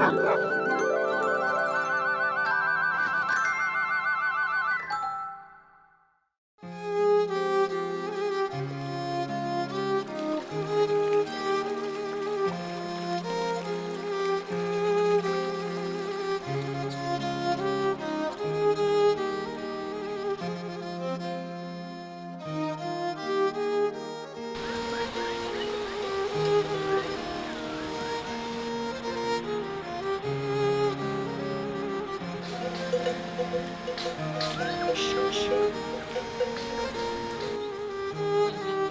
Ha ha ha! Thank you.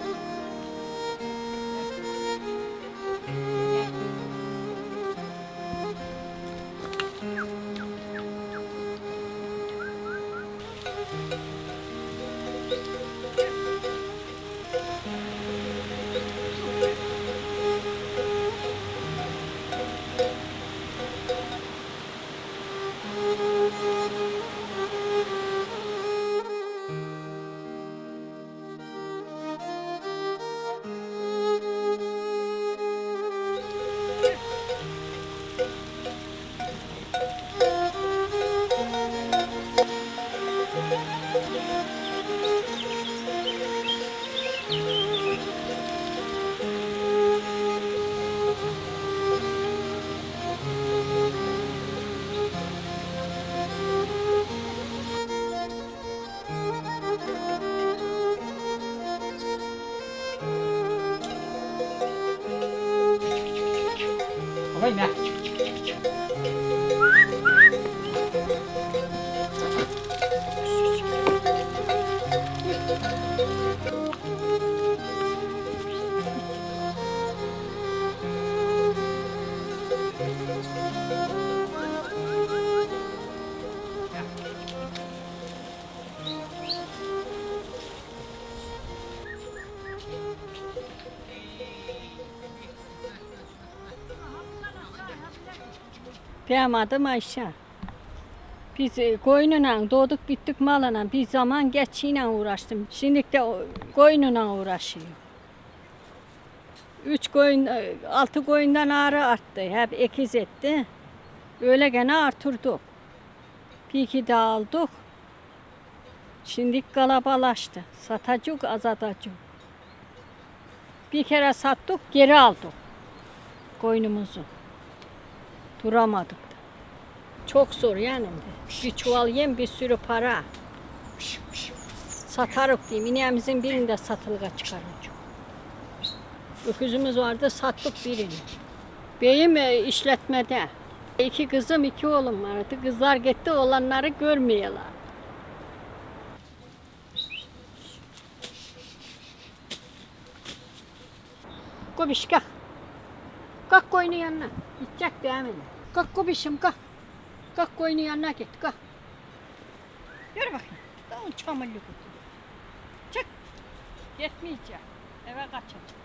Olay ne? Benim Ayşe. Biz e, koyunla doğduk bittik malına bir zaman geçiyle uğraştım. Şimdi de koyunla uğraşıyorum. Üç koyun, e, altı koyundan ağrı arttı. Hep ekiz etti. Öyle gene artırdık. Bir iki daha aldık. Şimdi kalabalaştı. Satacak azatacak. Bir kere sattık geri aldık koyunumuzu. Duramadık. Çok zor yani. Bir çuval yem bir sürü para. Satarık diyeyim. İneğimizin birinde satılığa çıkaracak. Öküzümüz vardı sattık birini. Beyim e, işletmede. İki kızım iki oğlum vardı. Kızlar gitti olanları görmüyorlar. Kobiş kalk. Koyunun yanına. Gidecek değil mi? Kalk kobişim kalk. Kalk koyunun yanına git kalk. Yürü bakayım. Daha on çamurlu kutu. Çık. Yetmeyecek. Eve kaçacak.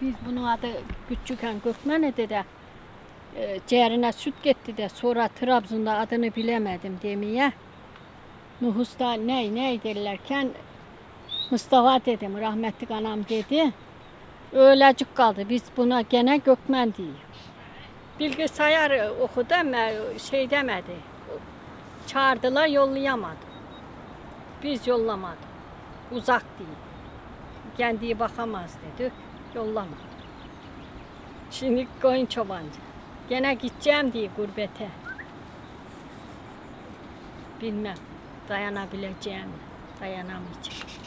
Biz bunun adı küçükken Gökmen'e de e, ciğerine süt gitti de sonra Trabzon'da adını bilemedim demeye. Nuhus'ta ne ne derlerken Mustafa dedim rahmetlik anam dedi. Öğlecik kaldı. Biz buna gene Gökmen diyor. Bilgisayar okudu ama şey demedi. Çağırdılar yollayamadı. Biz yollamadık. Uzak değil. Kendi bakamaz dedik. Yollamadı. Şimdi koyun çobancı. Gene gideceğim diye gurbete. Bilmem dayanabileceğim? Dayanamayacağım.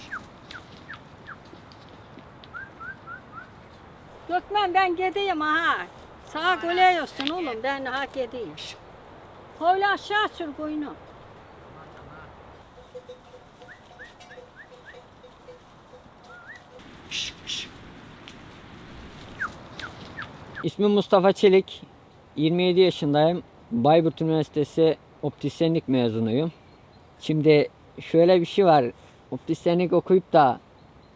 Gökmen ben gideyim ha. Sağa gülüyorsun oğlum ben ha gideyim. Koyla aşağı sür koyunu. İsmim Mustafa Çelik. 27 yaşındayım. Bayburt Üniversitesi optisyenlik mezunuyum. Şimdi şöyle bir şey var. Optisyenlik okuyup da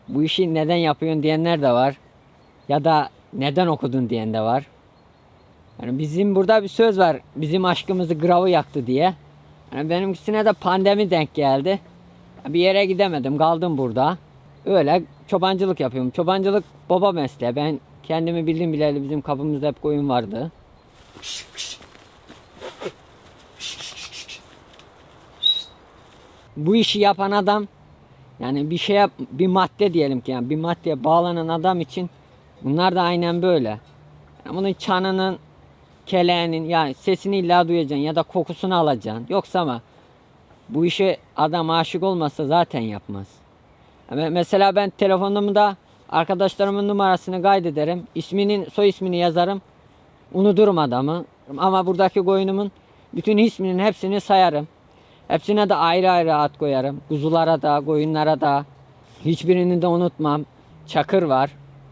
bu işi neden yapıyorsun diyenler de var. Ya da neden okudun diyen de var. Yani bizim burada bir söz var. Bizim aşkımızı gravı yaktı diye. Yani benimkisine de pandemi denk geldi. Bir yere gidemedim. Kaldım burada. Öyle çobancılık yapıyorum. Çobancılık baba mesleği. Ben kendimi bildim bileli bizim kapımızda hep koyun vardı. Bu işi yapan adam yani bir şeye bir madde diyelim ki yani bir maddeye bağlanan adam için bunlar da aynen böyle. Yani bunun çanının keleğinin yani sesini illa duyacaksın ya da kokusunu alacaksın. Yoksa ama bu işe adam aşık olmasa zaten yapmaz. Yani mesela ben telefonumda arkadaşlarımın numarasını kaydederim. isminin soy ismini yazarım. Unuturum adamı. Ama buradaki koyunumun bütün isminin hepsini sayarım. Hepsine de ayrı ayrı ad koyarım. Kuzulara da, koyunlara da. Hiçbirini de unutmam. Çakır var,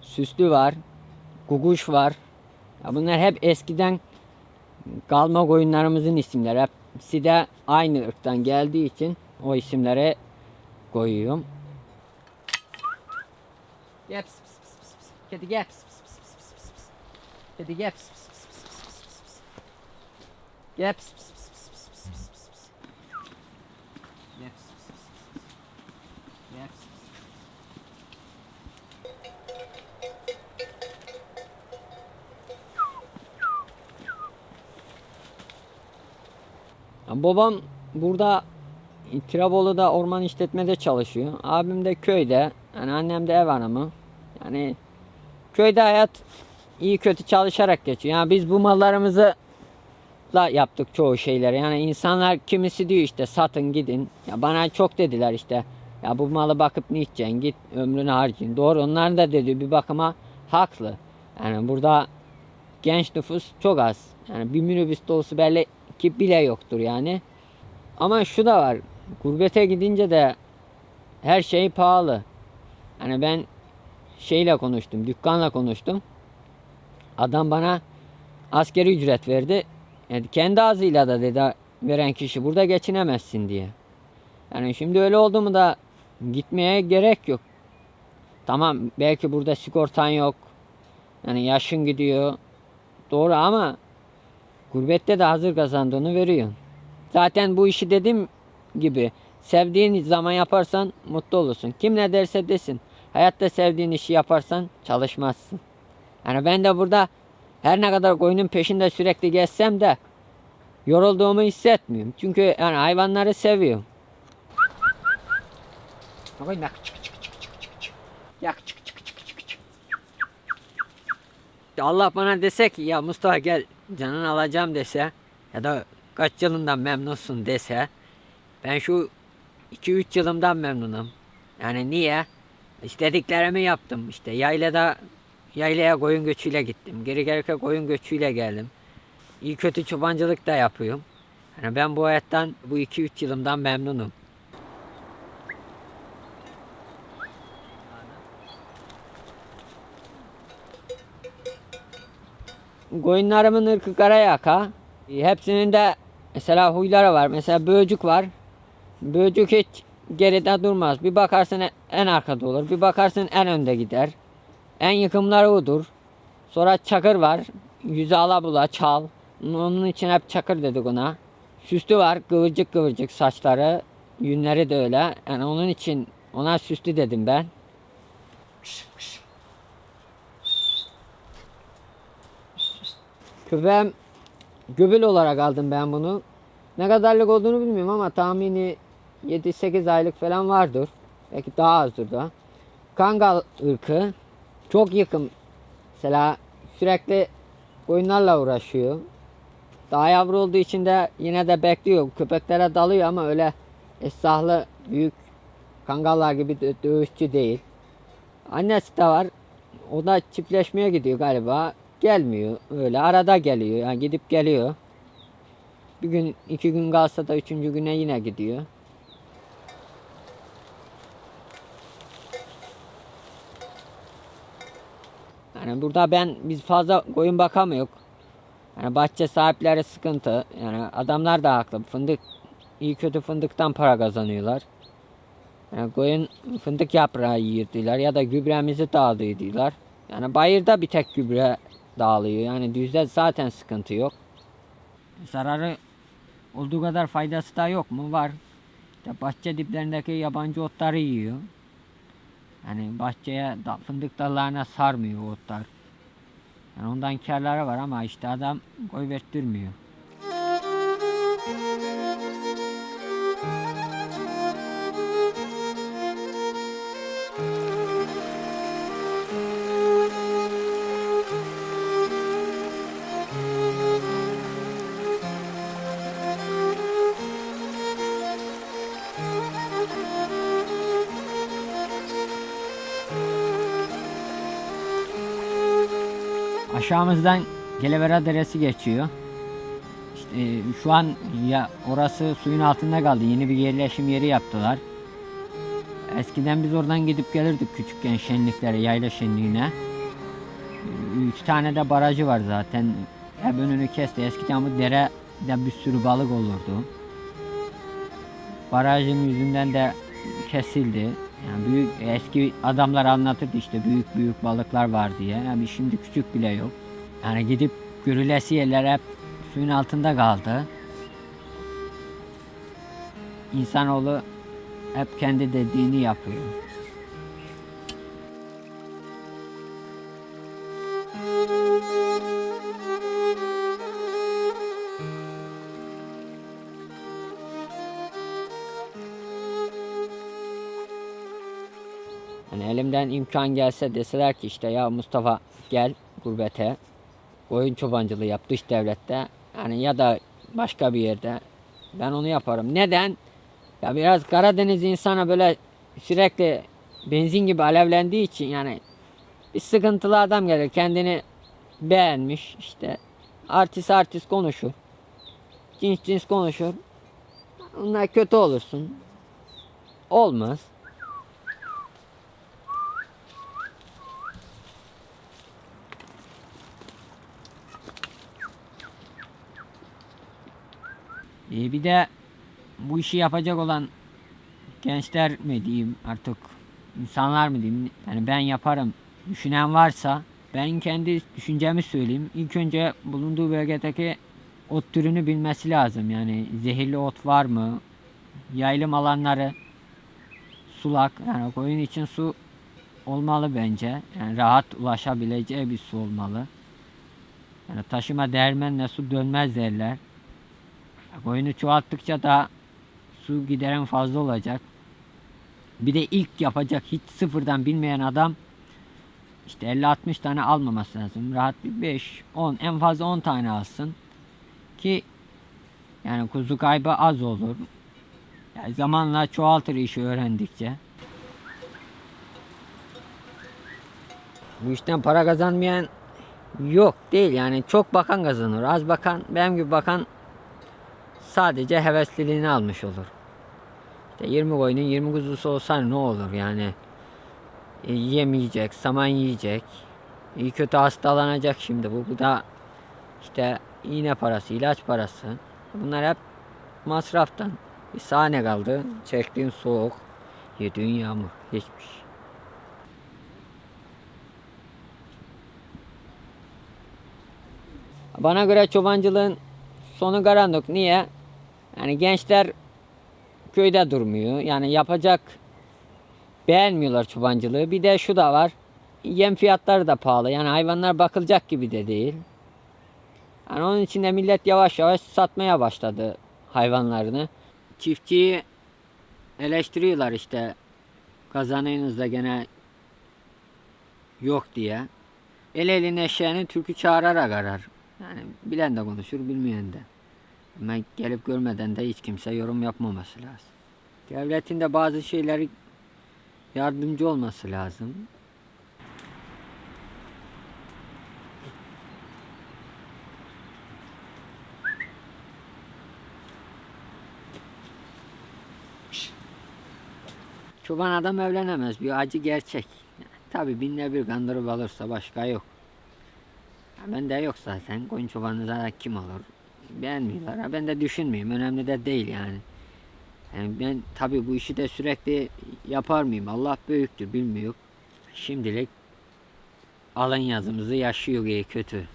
süslü var, guguş var. Ya bunlar hep eskiden kalma koyunlarımızın isimleri. Hepsi de aynı ırktan geldiği için o isimlere koyuyorum. Gel pis pis pis pis pis. Kedi gel pis pis pis pis pis pis. Kedi gel pis pis pis pis pis pis. Gel pis pis pis. Babam burada Tirebolu'da orman işletmede çalışıyor. Abim de köyde. Yani annem de ev hanımı. Yani köyde hayat iyi kötü çalışarak geçiyor. Yani biz bu mallarımızı la yaptık çoğu şeyleri. Yani insanlar kimisi diyor işte satın gidin. Ya bana çok dediler işte. Ya bu malı bakıp ne içeceksin? Git ömrünü harcayın. Doğru onların da dediği bir bakıma haklı. Yani burada genç nüfus çok az. Yani bir minibüs dolusu belki bile yoktur yani. Ama şu da var. Gurbete gidince de her şey pahalı. Hani ben şeyle konuştum, dükkanla konuştum. Adam bana askeri ücret verdi. Yani kendi ağzıyla da dedi veren kişi burada geçinemezsin diye. Yani şimdi öyle oldu mu da gitmeye gerek yok. Tamam belki burada sigortan yok. Yani yaşın gidiyor. Doğru ama gurbette de hazır kazandığını veriyorsun. Zaten bu işi dediğim gibi sevdiğin zaman yaparsan mutlu olursun. Kim ne derse desin. Hayatta sevdiğin işi yaparsan çalışmazsın. Yani ben de burada her ne kadar koyunun peşinde sürekli gezsem de yorulduğumu hissetmiyorum. Çünkü yani hayvanları seviyorum. Bak çık çık çık çık çık. Yak çık çık. Ya Allah bana dese ki ya Mustafa gel canını alacağım dese ya da kaç yılından memnunsun dese ben şu 2-3 yılımdan memnunum. Yani niye? İstediklerimi yaptım işte yaylada yaylaya koyun göçüyle gittim. Geri gelirken koyun göçüyle geldim. İyi kötü çobancılık da yapıyorum. Yani ben bu hayattan bu 2-3 yılımdan memnunum. Koyunlarımın ırkı Karayaka. Hepsinin de mesela huyları var. Mesela böcük var. Böcük hiç geride durmaz. Bir bakarsın en arkada olur. Bir bakarsın en önde gider. En yıkımları odur. Sonra çakır var. Yüzü alabula, çal. Onun için hep çakır dedik ona. Süslü var. Kıvırcık kıvırcık saçları. Yünleri de öyle. Yani onun için ona süslü dedim ben. Köpeğim göbel olarak aldım ben bunu. Ne kadarlık olduğunu bilmiyorum ama tahmini 7-8 aylık falan vardır. Belki daha azdır da. Kangal ırkı. Çok yakın. Mesela sürekli oyunlarla uğraşıyor. Daha yavru olduğu için de yine de bekliyor. Köpeklere dalıyor ama öyle esahlı büyük kangallar gibi dö- dövüşçü değil. Annesi de var. O da çiftleşmeye gidiyor galiba. Gelmiyor öyle. Arada geliyor. Yani gidip geliyor. Bir gün iki gün kalsa da üçüncü güne yine gidiyor. Yani burada ben biz fazla koyun bakamıyoruz. Yani bahçe sahipleri sıkıntı. Yani adamlar da haklı. Fındık iyi kötü fındıktan para kazanıyorlar. Yani koyun fındık yaprağı yiyirdiler ya da gübremizi dağıtıyorlar. Yani bayırda bir tek gübre dağılıyor. Yani düzde zaten sıkıntı yok. Zararı olduğu kadar faydası da yok mu? Var. İşte bahçe diplerindeki yabancı otları yiyor. Yani bahçeye fındık dallarına sarmıyor otlar. Yani ondan karları var ama işte adam koy Aşağımızdan Gelevera Deresi geçiyor. İşte e, şu an ya orası suyun altında kaldı. Yeni bir yerleşim yeri yaptılar. Eskiden biz oradan gidip gelirdik küçükken şenliklere, yayla şenliğine. E, Üç tane de barajı var zaten. Hep önünü kesti. Eskiden bu derede bir sürü balık olurdu. Barajın yüzünden de kesildi. Yani büyük eski adamlar anlatırdı işte büyük büyük balıklar var diye. Yani şimdi küçük bile yok. Yani gidip görülesi yerler hep suyun altında kaldı. İnsanoğlu hep kendi dediğini yapıyor. Elimden imkan gelse deseler ki işte ya Mustafa gel gurbete oyun çobancılığı yap dış devlette yani ya da başka bir yerde ben onu yaparım. Neden? Ya biraz Karadeniz insana böyle sürekli benzin gibi alevlendiği için yani bir sıkıntılı adam gelir kendini beğenmiş işte artist artist konuşur. Cins cins konuşur. Ondan kötü olursun. Olmaz. Ee, bir de bu işi yapacak olan gençler mi diyeyim artık insanlar mı diyeyim yani ben yaparım düşünen varsa ben kendi düşüncemi söyleyeyim. İlk önce bulunduğu bölgedeki ot türünü bilmesi lazım. Yani zehirli ot var mı? Yaylım alanları sulak yani koyun için su olmalı bence. Yani rahat ulaşabileceği bir su olmalı. Yani taşıma değirmenle su dönmez derler. Koyunu çoğalttıkça da su gideren fazla olacak. Bir de ilk yapacak hiç sıfırdan bilmeyen adam işte 50-60 tane almaması lazım. Rahat bir 5, 10 en fazla 10 tane alsın. Ki yani kuzu kaybı az olur. Yani zamanla çoğaltır işi öğrendikçe. Bu işten para kazanmayan yok değil yani çok bakan kazanır. Az bakan benim gibi bakan sadece hevesliliğini almış olur. İşte 20 koyunun 20 kuzusu olsa ne olur yani. E, yem yiyecek, saman yiyecek. İyi kötü hastalanacak şimdi bu. Bu da işte iğne parası, ilaç parası. Bunlar hep masraftan. Bir sahne kaldı. Çektiğin soğuk, yediğin yağmur. Hiçbir şey. Bana göre çobancılığın sonu karanlık. Niye? Yani gençler köyde durmuyor. Yani yapacak beğenmiyorlar çobancılığı. Bir de şu da var. Yem fiyatları da pahalı. Yani hayvanlar bakılacak gibi de değil. Yani onun için de millet yavaş yavaş satmaya başladı hayvanlarını. Çiftçiyi eleştiriyorlar işte. Kazanıyorsunuz da gene yok diye. El elin eşeğini türkü çağırarak arar. Yani bilen de konuşur, bilmeyen de. Ama gelip görmeden de hiç kimse yorum yapmaması lazım. Devletin de bazı şeyleri yardımcı olması lazım. Çoban adam evlenemez. Bir acı gerçek. Tabi binle bir kandırıp alırsa başka yok. Ya bende yok zaten. Koyun çobanı zaten kim olur? Beğenmiyorlar. Ben de düşünmeyeyim. Önemli de değil yani. Yani ben tabi bu işi de sürekli yapar mıyım? Allah büyüktür bilmiyor. Şimdilik alın yazımızı yaşıyor iyi kötü.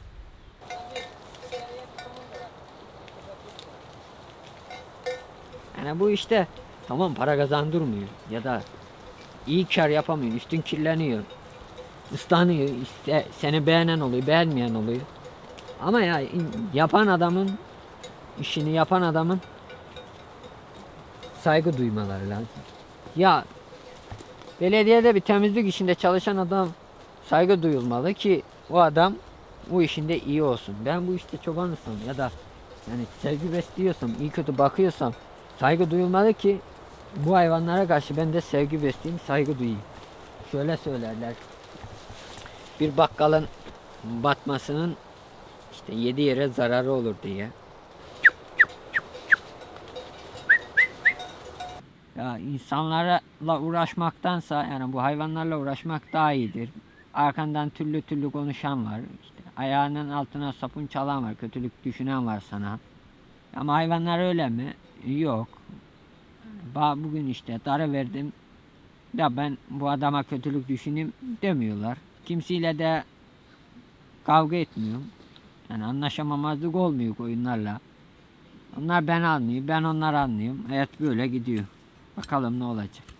Yani bu işte tamam para kazandırmıyor ya da iyi kar yapamıyor, üstün kirleniyor. ıslanıyor. İşte seni beğenen oluyor, beğenmeyen oluyor. Ama ya yapan adamın işini yapan adamın saygı duymaları lazım. Ya belediyede bir temizlik işinde çalışan adam saygı duyulmalı ki o adam bu işinde iyi olsun. Ben bu işte çobanısam ya da yani sevgi besliyorsam, iyi kötü bakıyorsam saygı duyulmalı ki bu hayvanlara karşı ben de sevgi besleyeyim, saygı duyayım. Şöyle söylerler. Bir bakkalın batmasının işte yedi yere zararı olur diye. Ya insanlarla uğraşmaktansa yani bu hayvanlarla uğraşmak daha iyidir. Arkandan türlü türlü konuşan var. İşte ayağının altına sapın çalan var. Kötülük düşünen var sana. Ama hayvanlar öyle mi? Yok. Bugün işte darı verdim. Ya ben bu adama kötülük düşüneyim demiyorlar. Kimseyle de kavga etmiyorum. Yani anlaşamamazlık olmuyor oyunlarla. Onlar ben anlıyor, ben onlar anlıyorum. Hayat böyle gidiyor. Bakalım ne olacak.